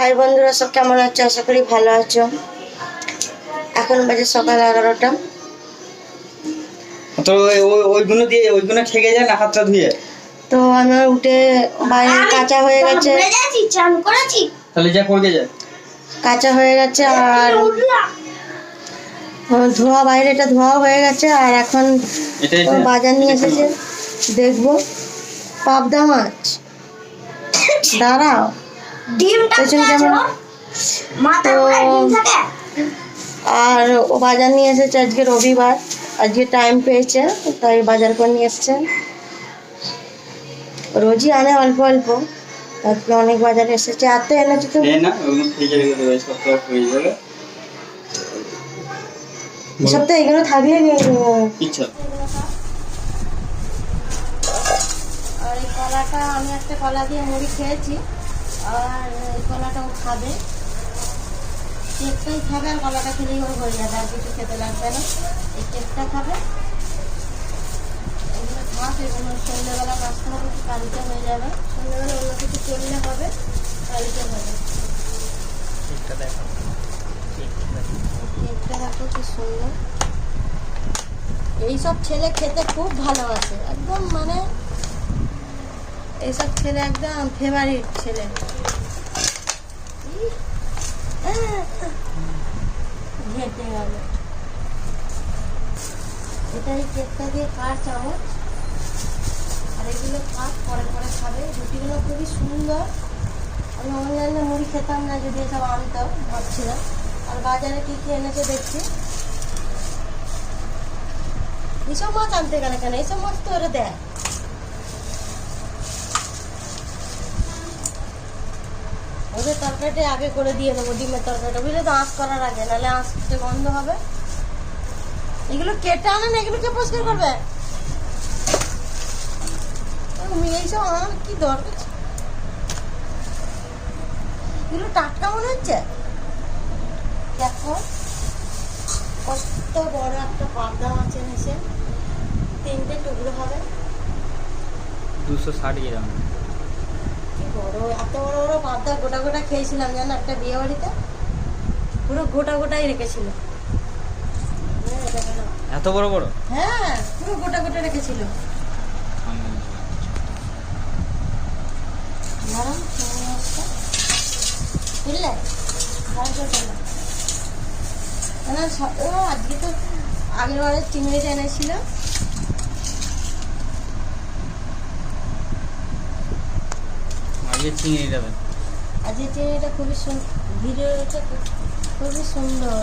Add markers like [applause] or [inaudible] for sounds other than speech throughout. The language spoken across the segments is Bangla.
হাই বন্ধুরা সব কেমন আছো? আশা করি ভালো আছো। এখন বাজে সকাল এগারোটা। তো ওই- ওই- ওইগুলো দিয়ে ওইগুলো ঠেকে যায় না হাতটা ধুয়ে? তো আমার উঠে বাইরে কাঁচা হয়ে গেছে। চান করেছি। তাহলে যা করে যায় কাঁচা হয়ে গেছে আর ধোয়া বাইরেটা ধোয়া হয়ে গেছে আর এখন এটা বাজার নিয়ে এসেছে। দেখব। পাবদা মাছ। [laughs] দাঁড়াও? কেমন? তো- আর ও বাজার নিয়ে এসেছে আজকে রবিবার। আজকে টাইম পেয়েছে তাই বাজার করে নিয়ে এসছে। রোজই আনে অল্প অল্প আজকে অনেক বাজারে এসেছে। এত এনেছে তো? এসব তো এগুলো থাকলে আর এই কলাটা আমি একটা কলা দিয়ে মুড়ি খেয়েছি। আর কলাটাও খাবে। কেকটাই খাবে আর কলাটা খেলেই ওর হয়ে যাবে আর কিছু খেতে লাগবে না। এই কেকটা খাবে। এগুলো খাক এগুলো সন্ধ্যেবেলা নাস্তা হবে একটু কালকে হয়ে যাবে। সন্ধ্যেবেলা অন্য কিছু করলে হবে কালকে হবে। কেকটা দেখো। কি সুন্দর। এইসব ছেলে খেতে খুব ভালোবাসে একদম মানে এইসব ছেলে একদম ফেভারিট ছেলে ইহ, আহ, গেল এটা এই কেকটা দিয়ে কার চামচ? আর এগুলো খাক পরে পরে খাবে। রুটিগুলো খুবই সুন্দর। আমি অনলাইনে মুড়ি খেতাম না, যদি এসব আনতাম, ভাবছিলাম। আর বাজারে কি কি এনেছে দেখছি। এইসব মাছ আনতে গেলে কেন? এইসব মাছ তো ওরা দেয়। ওদের তরকারিটা আগে করে দিয়ে দেবো ডিমের তরকারিটা, বুঝলে তো? আঁশ করার আগে, নাহলে আঁশতে বন্ধ হবে। এগুলো কেটে আনে না, এগুলো কে পরিষ্কার করবে? এইসব আমার কি দরকার? এগুলো টাটকা মনে হচ্ছে? দেখো, কত বড় একটা পাবদা মাছ এনেছে তিনটে টুকরো হবে। দুশো ষাট গ্রাম। বড় এত বড় বড় পাবদা গোটা গোটা খেয়েছিলাম জানো একটা বিয়ে বাড়িতে? পুরো গোটা গোটাই রেখেছিল? এত বড় বড়? হ্যাঁ পুরো গোটা গোটা রেখেছিল। নরম বুঝলে? আজকে তো আগের বারে চিংড়িটা এনেছিল। আজকে চিংড়ি যাবে আজকে চিংড়িটা খুবই সুন্দর ভিডিওটা খুবই সুন্দর।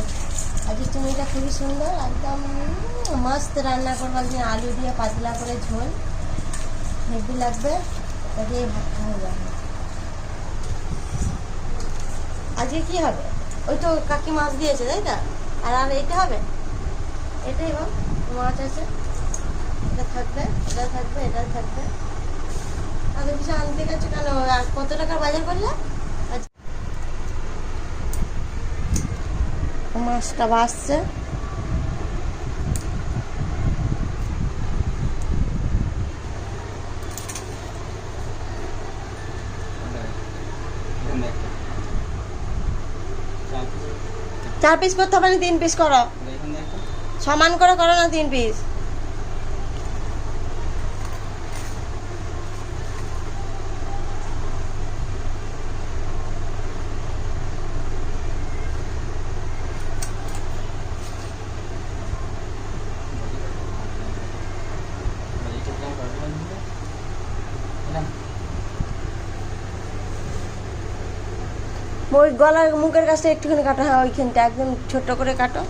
আজকে চিংড়িটা খুবই সুন্দর, একদম মস্ত রান্না করব একদিন, আলু দিয়ে পাতলা করে ঝোল। হেভি লাগবে ওটা দিয়ে ভাত খাওয়া যাবে। আজকে কি হবে? ওই তো কাকি মাছ দিয়েছে, তাই না? আর আর এইটা হবে? এটাই বল মাছ আছে। এটা থাকবে এটা থাকবে এটা থাকবে। আনতে কেন? আর কত করলে? মাছটা বাসছে চার পিস করতে হবে না, তিন পিস করো। সমান করে করো না, তিন পিস ওই গলার মুখের কাছে একটুখানি কাটো হ্যাঁ ওইখানটা একদম ছোট করে কাটো।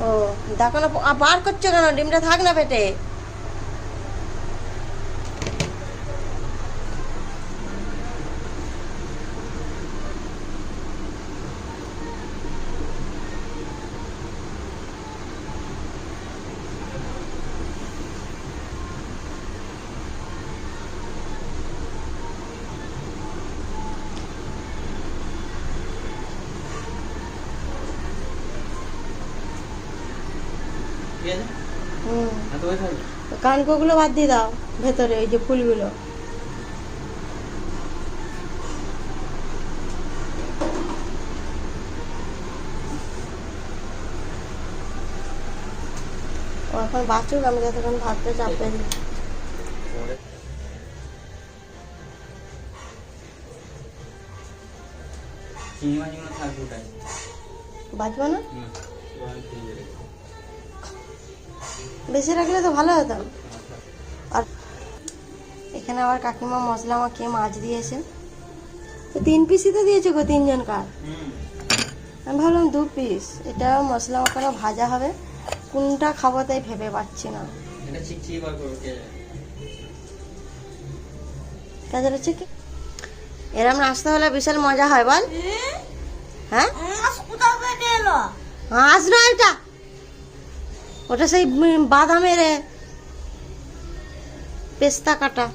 ও দেখো না বার করছ কেন? ডিমটা থাক না পেটে। কানকোগুলো বাদ দিয়ে দাও ভেতরে ওই যে ফুলগুলো। এখন বাঁচুক আমি যতক্ষণ ভাতটা চাপে দিই। বাঁচবো না? বেশি রাখলে তো ভালো হতো। আর এখানে আবার কাকিমা মশলা মাখিয়ে মাছ দিয়েছে। তো তিন পিসই তো দিয়েছে গো তিনজন কার। আমি ভাবলাম দু পিস এটা মশলা মাখানো ভাজা হবে। কোনটা খাব তাই ভেবে পাচ্ছি না। এটা চিকচিকি বার করব কে কাজের হচ্ছে কি? এরম নাস্তা হলে বিশাল মজা হয় বল। হ্যাঁ? হাঁস না এটা। ওটা সেই বাদামের পেস্তা কাটা।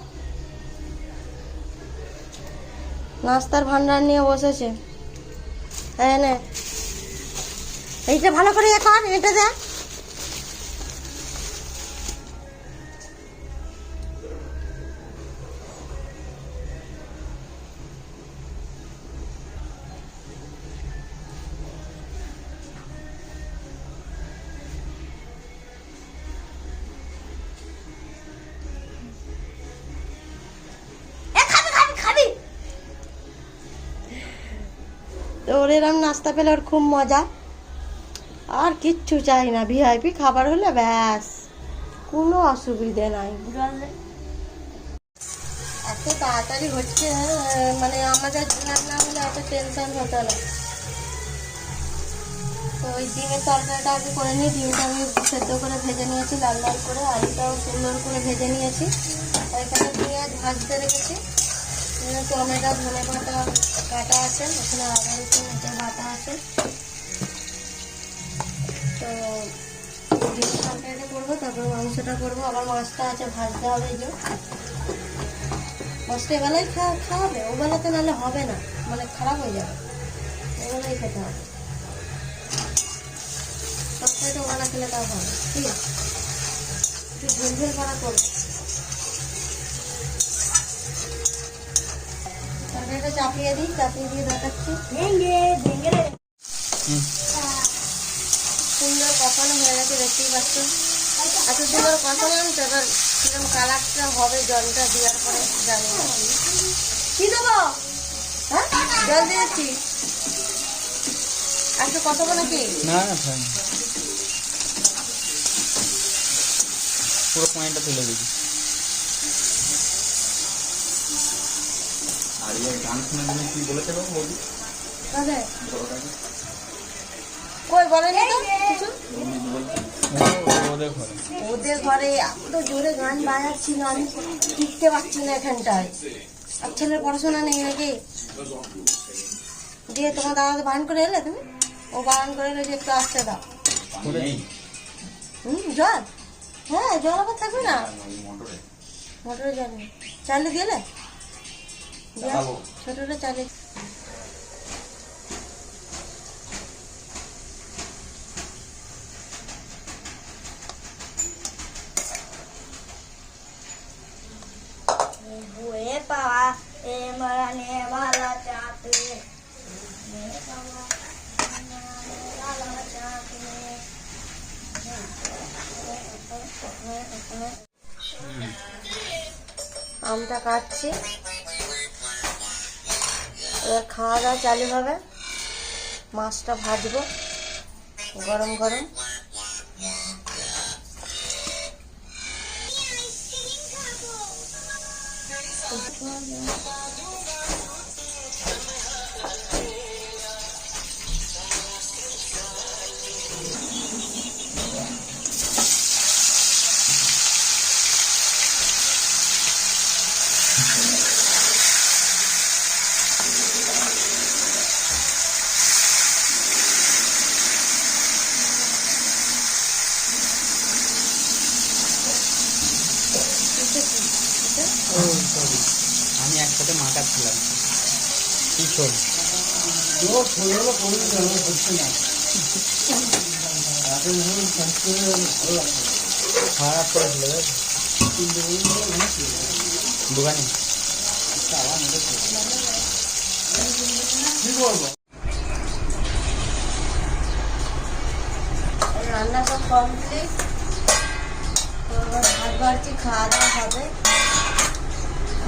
নাস্তার ভান্ডার নিয়ে বসেছে। হ্যাঁ এইটা ভালো করে কর, এটা দে। তো ওর এরম নাস্তা পেলে ওর খুব মজা। আর কিচ্ছু চাই না ভিআইপি খাবার হলে ব্যাস কোনো অসুবিধে নাই। এত তাড়াতাড়ি হচ্ছে আহ, মানে আমাদের রান্না হলে এত টেনশন হতো না। তো ওই ডিমের তরকারিটা আগে করে নিই ডিমটা আমি সেদ্ধ করে ভেজে নিয়েছি লাল লাল করে আলুটাও সুন্দর করে ভেজে নিয়েছি। আর এখানে পেঁয়াজ ভাজতে রেখেছি। এখানে টমেটো ধনে পাতা কাটা আছে, এখানে আদা রসুন এটা বাটা আছে। তো তরকারিটা করব, তারপর মাংসটা করব। আবার মাছটা আছে, ভাজতে হবে এই যে। মাছটা এবেলায় খাওয়া খাওয়াবে ও বেলাতে নাহলে হবে না মানে খারাপ হয়ে যাবে। এবেলাই খেতে হবে। তরকারিটা ওবেলা খেলে তাও হবে, ঠিক আছে? একটু ঝোল ঝোল করা করব। তরকারিটা চাপিয়ে দিই চাপিয়ে দিয়ে দেখাচ্ছি। ভেঙ্গে ভেঙ্গে রে হুম। সুন্দর কষানো হয়ে গেছে দেখতেই পাচ্ছ এত সুন্দর কষালাম তো এবার কিরম কালারটা হবে জলটা দেওয়ার পরে জানি কি দেবো? হ্যাঁ? জল দিয়েছি। একটু কষাবো নাকি না পুরো পয়েন্টটা তুলে দিবি। আর এই গান শোনার জন্য কি বলেছে বাবু বলি কই বলেনি তো কিছু? ওদের ঘরে। ওদের ঘরে এত জোরে গান বাজাচ্ছিল আমি টিকতে পারছি না এখানটায়। আর ছেলের পড়াশোনা নেই নাকি? দিয়ে তোমার দাদা বারণ করে এলে তুমি? ও বারণ করে এলে যে একটু আসতে দাও। হুম জল? হ্যাঁ জল আবার থাকবে না? মোটরে। জল দিলে দিয়ে। ছোটটা চালে পাওয়া এ মরানে ভালো চাতে আমটা কাটছি। এবার খাওয়া দাওয়া চালু হবে। মাছটা ভাজবো। গরম গরম। একসাথে মাখাচ্ছিলাম কি শোন খারাপ করেছিল দোকানে। রান্না সব কমপ্লিট। পারছি খাওয়া দাওয়া হবে।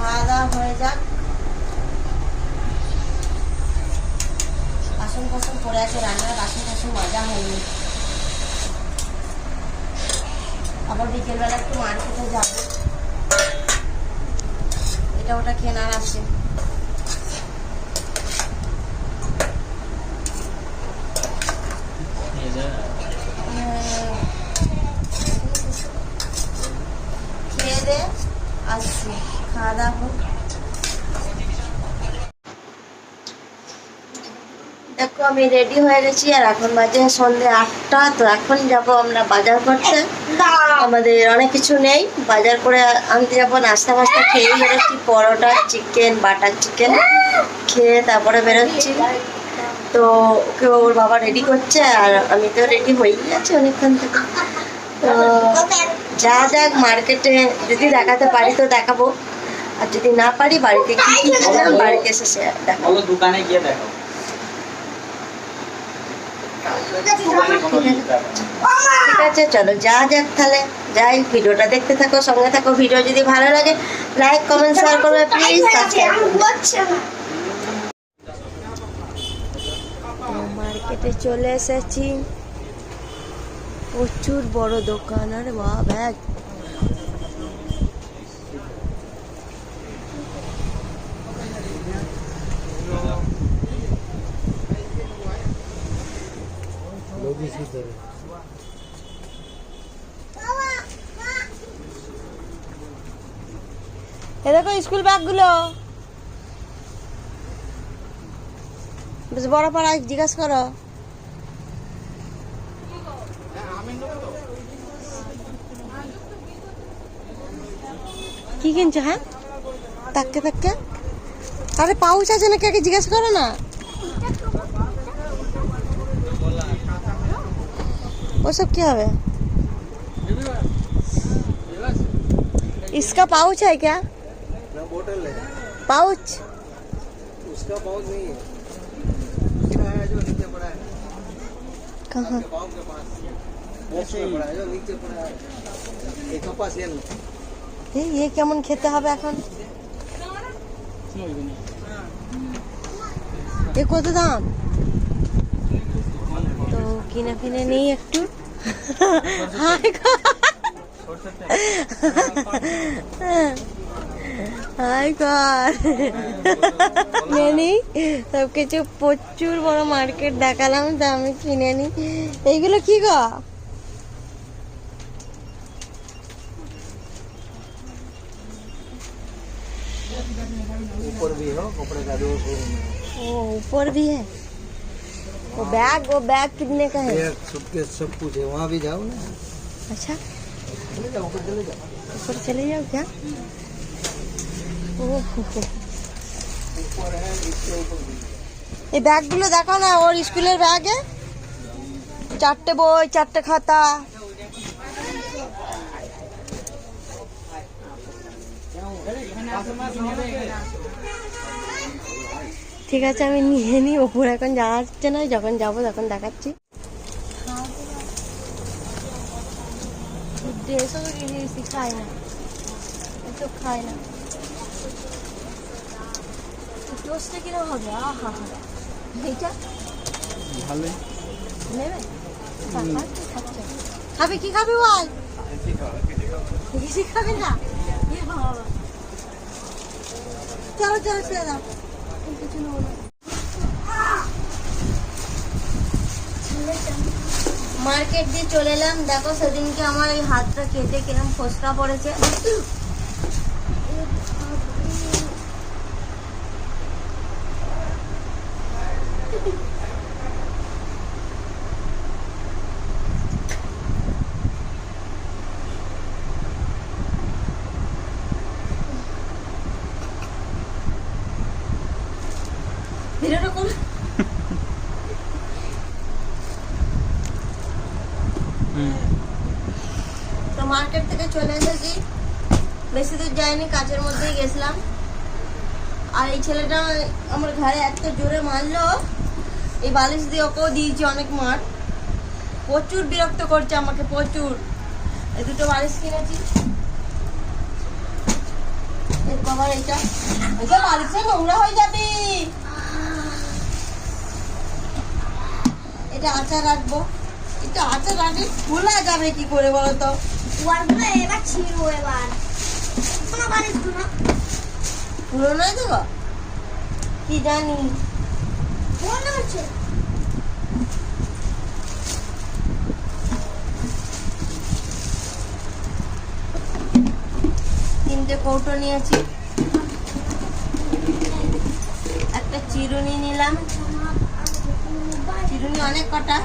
খাওয়া দাওয়া হয়ে যাক। বাসন বাসন পরে আছে, রান্নার বাসন ফাসন মজা হয়নি। আবার বিকেলবেলা একটু মার্কেটে যাব। এটা ওটা কেনার আছে খেয়ে দে খাওয়া দাওয়া দেখো, আমি রেডি হয়ে গেছি, আর এখন বাজে আটটা, তো এখন যাব আমরা বাজার করতে। আমাদের অনেক কিছু নেই, বাজার করে আনতে যাব, নাস্তা ফাস্তা খেয়েই বেরোচ্ছি, পরোটা চিকেন বাটার চিকেন খেয়ে তারপরে বেরোচ্ছি। তো ওকে ওর বাবা রেডি করছে, আর আমি তো রেডি হয়েই আছি অনেকক্ষণ থেকে। তো যা যাক মার্কেটে যদি দেখাতে পারি তো দেখাবো। আর যদি না পারি বাড়িতে কি কি কিনলাম বাড়িতে এসে সে দেখাবো। দোকানে গিয়ে দেখো। ঠিক আছে চলো যা যাক তাহলে। যাই ভিডিওটা দেখতে থাকো সঙ্গে থাকো। ভিডিও যদি ভালো লাগে লাইক কমেন্ট শেয়ার করবে প্লিজ সাবস্ক্রাইব মার্কেটে চলে এসেছি। প্রচুর বড় দোকান আরে বাহ ব্যাগ। দেখো স্কুল ব্যাগগুলো। বেশ বড় পাড়া জিজ্ঞাসা করো। কি কিনছো হ্যাঁ তাকে তাকে আরে পাউচ আছে নাকি আগে জিজ্ঞাসা করো না ওসব কি হবে इसका पाउच है क्या ना बोतल है पाउच उसका पाउच नहीं है उसका है जो नीचे पड़ा है कहाँ पाउच के पास बॉक्स में पड़ा है जो नीचे पड़ा है ये कपास है ना এই কেমন খেতে হবে এখন? এ কত দাম? তো কিনে ফিনে নেই একটু। নেই? সব কিছু প্রচুর বড় মার্কেট দেখালাম তা আমি কিনে নি এইগুলো কি গো? भी है कपड़े का दो शोरूम है ओ ऊपर भी है वो बैग वो बैग कितने का है एक सूटकेस सब कुछ है वहाँ भी जाओ ना अच्छा चले जाओ ऊपर चले जाओ ऊपर चले जाओ क्या ওহ ऊपर है नीचे ऊपर भी এই ব্যাগগুলো দেখো না ওর স্কুলের ব্যাগে চারটে বই চারটে খাতা ঠিক আছে আমি নিয়ে নিই। ওপর এখন যাওয়া যাচ্ছে না যখন যাব তখন দেখাচ্ছি। ড্রেসও তো কিনে দিয়েছি খাই না। খাই না। টোস্টটা কীরকম হবে? আহা হা এইটা? নেবে? খাবে কি খাবে বল? কিছু খাবে না? চলো চলো ছেড়ে দাও। মার্কেট দিয়ে চলে এলাম। দেখো সেদিনকে আমার এই হাতটা কেটে কিরম ফসকা পড়েছে ভিডিওটা কোন তো মার্কেট থেকে চলে এসেছি বেশি দূর যাইনি কাছের মধ্যেই গেছিলাম। আর এই ছেলেটা আমার ঘরে এত জোরে মারলো, এই বালিশ দিয়ে ওকেও দিয়েছি অনেক মার। প্রচুর বিরক্ত করছে আমাকে, প্রচুর। এই দুটো বালিশ কিনেছি। আবার এইটা। এইটা বাড়িতে নোংরা হয়ে যাবে। এটা আচার রাখব। এটা আচার রাখলে খোলা যাবে কি করে বলো তো ওয়ারগুলো এবার ছিঁড়বো এবার। কোনো বার একটু না পুরো কি জানি। মনে হচ্ছে? তিনটে কৌটো নিয়েছি। একটা চিরুনি নিলাম। চিরুনি অনেক কটা।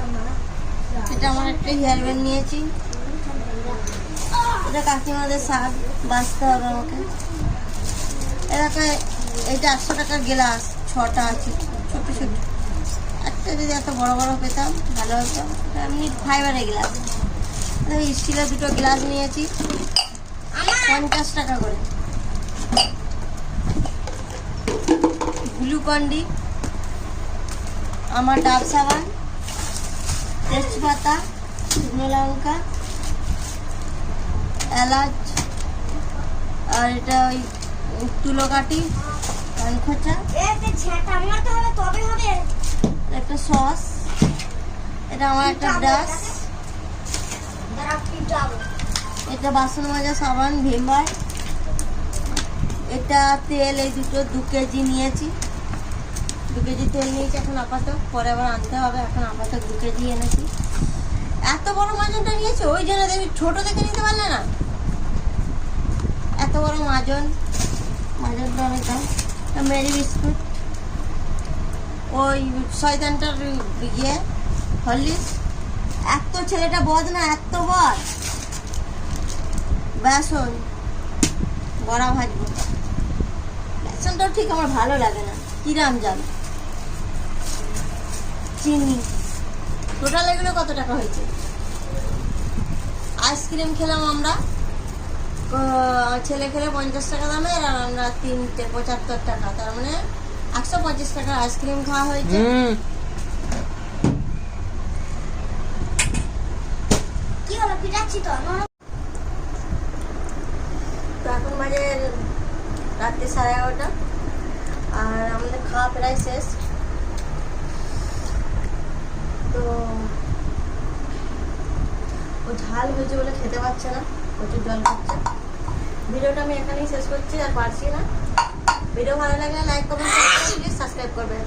সেটা আমার একটা হেয়ার ব্যান্ড নিয়েছি। এটা কাকিমাদের শাক বাঁচতে হবে আমাকে। এলাকায় এইটা আটশো টাকার গ্লাস ছটা আছে ছোট ছোট একটা যদি এত বড় বড় পেতাম, ভালো হতো। এমনি ফাইবারের গ্লাস স্টিলের দুটো গ্লাস নিয়েছি, পঞ্চাশ টাকা করে। গ্লুকন্ডি আমার ডাব সাবান, তেজপাতা, শুকনো লঙ্কা এলাচ আর এটা ওই তুলো কাটি খোঁচা। একটা সস এটা আমার একটা ব্রাশ। এটা বাসন মাজা সাবান ভিমবার। এটা তেল এই দুটো দু কেজি নিয়েছি। দু কেজি তেল নিয়েছি এখন আপাতত পরে আবার আনতে হবে। এখন আপাতত দু কেজি এনেছি। এত বড় মাজনটা নিয়েছে? ওই জন্য দেখবি ছোট দেখে নিতে পারলে না? বড় মাজন। অনেক দাম মেরি বিস্কুট। ওই শয়তানটার ইয়ে হরলিক্স এত ছেলেটা বদ না, এত বদ। বেসন বড়া ভাজবো বেসনটাও ঠিক আমার ভালো লাগে না। কিরাম জান? চিনি। টোটাল এগুলো কত টাকা হয়েছে? আইসক্রিম খেলাম আমরা। ছেলে খেলে পঞ্চাশ টাকা দামের আর আমরা তিনটে পঁচাত্তর টাকা। তার মানে একশো পঁচিশ টাকার আইসক্রিম খাওয়া হয়েছে। কি হলো? পিটাচ্ছি তো? তো এখন বাজে রাত্রি সাড়ে এগারোটা। আর আমাদের খাওয়া প্রায় শেষ। তো ও ঝাল হয়েছে বলে খেতে পারছে না। প্রচুর জল খাচ্ছে। ভিডিওটা আমি এখানেই শেষ করছি আর পারছি না। ভিডিও ভালো লাগলে লাইক কমেন্ট সাবস্ক্রাইব করবেন